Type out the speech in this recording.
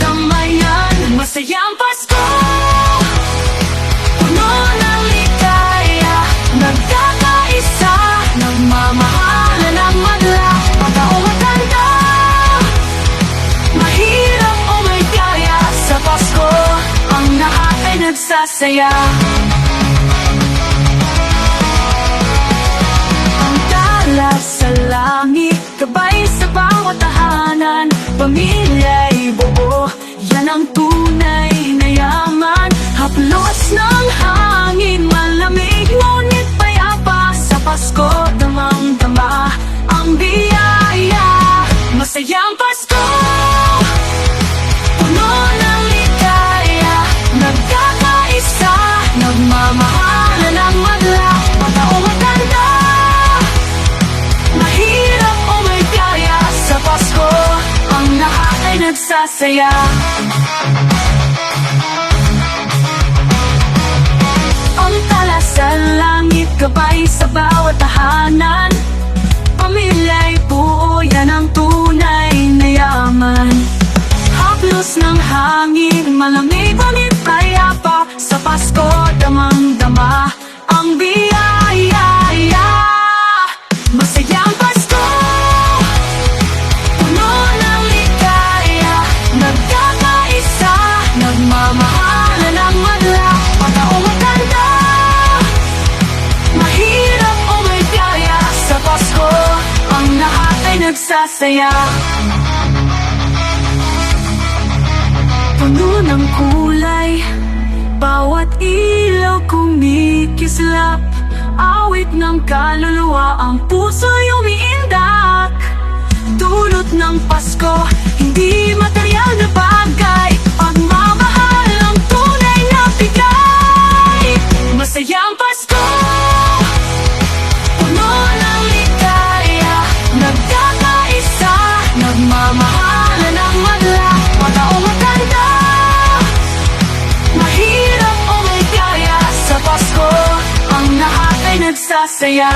damdaman Masayang Pasko. Puno ng ligaya Nagkakaisa Nagmamahala ng madla Mata o matanda. Sa Pasko Ang lahat ay nagsasaya. Ang tunay na yaman. Haplos ng hangin Malamig ngunit payapa. Sa Pasko damang-dama Ang biyaya. Masayang Pasko nagsasaya. Ang tala sa langit Gabay sa bawat tahanan. Pamilya'y buo Yan ang tunay na yaman. Haplos ng hangin Malamig ngunit payapa Sa Pasko damang-dama Ang biyaya nagsasaya Puno ng kulay Bawat ilaw kumikislap. Awit ng kaluluwa Ang puso'y umiindak nagsasaya